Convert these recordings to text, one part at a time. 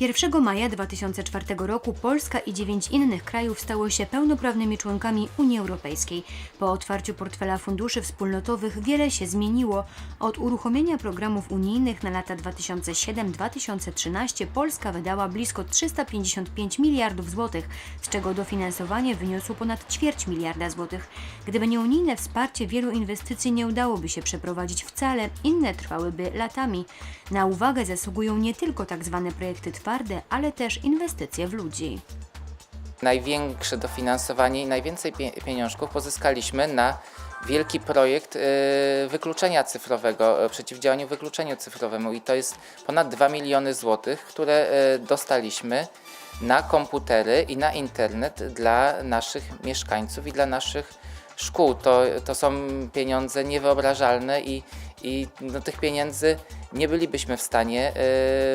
1 maja 2004 roku Polska i dziewięć innych krajów stało się pełnoprawnymi członkami Unii Europejskiej. Po otwarciu portfela funduszy wspólnotowych wiele się zmieniło. Od uruchomienia programów unijnych na lata 2007-2013 Polska wydała blisko 355 miliardów złotych, z czego dofinansowanie wyniosło ponad ćwierć miliarda złotych. Gdyby nie unijne wsparcie, wielu inwestycji nie udałoby się przeprowadzić wcale, inne trwałyby latami. Na uwagę zasługują nie tylko tak zwane projekty twarde, ale też inwestycje w ludzi. Największe dofinansowanie i najwięcej pie- pieniążków pozyskaliśmy na wielki projekt y, wykluczenia cyfrowego, y, przeciwdziałaniu wykluczeniu cyfrowemu i to jest ponad 2 miliony złotych, które y, dostaliśmy na komputery i na internet dla naszych mieszkańców i dla naszych szkół. To, to są pieniądze niewyobrażalne i, i no, tych pieniędzy nie bylibyśmy w stanie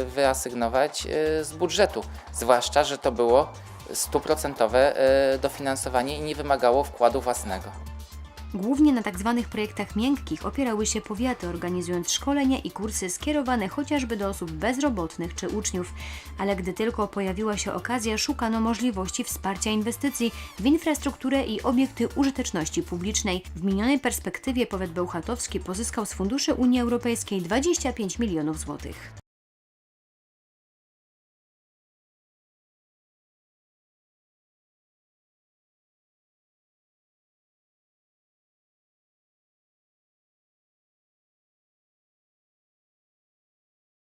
y, wyasygnować y, z budżetu, zwłaszcza, że to było stuprocentowe y, dofinansowanie i nie wymagało wkładu własnego. Głównie na tak zwanych projektach miękkich opierały się powiaty, organizując szkolenia i kursy skierowane chociażby do osób bezrobotnych czy uczniów. Ale gdy tylko pojawiła się okazja, szukano możliwości wsparcia inwestycji w infrastrukturę i obiekty użyteczności publicznej. W minionej perspektywie powiat bełchatowski pozyskał z funduszy Unii Europejskiej 25 milionów złotych.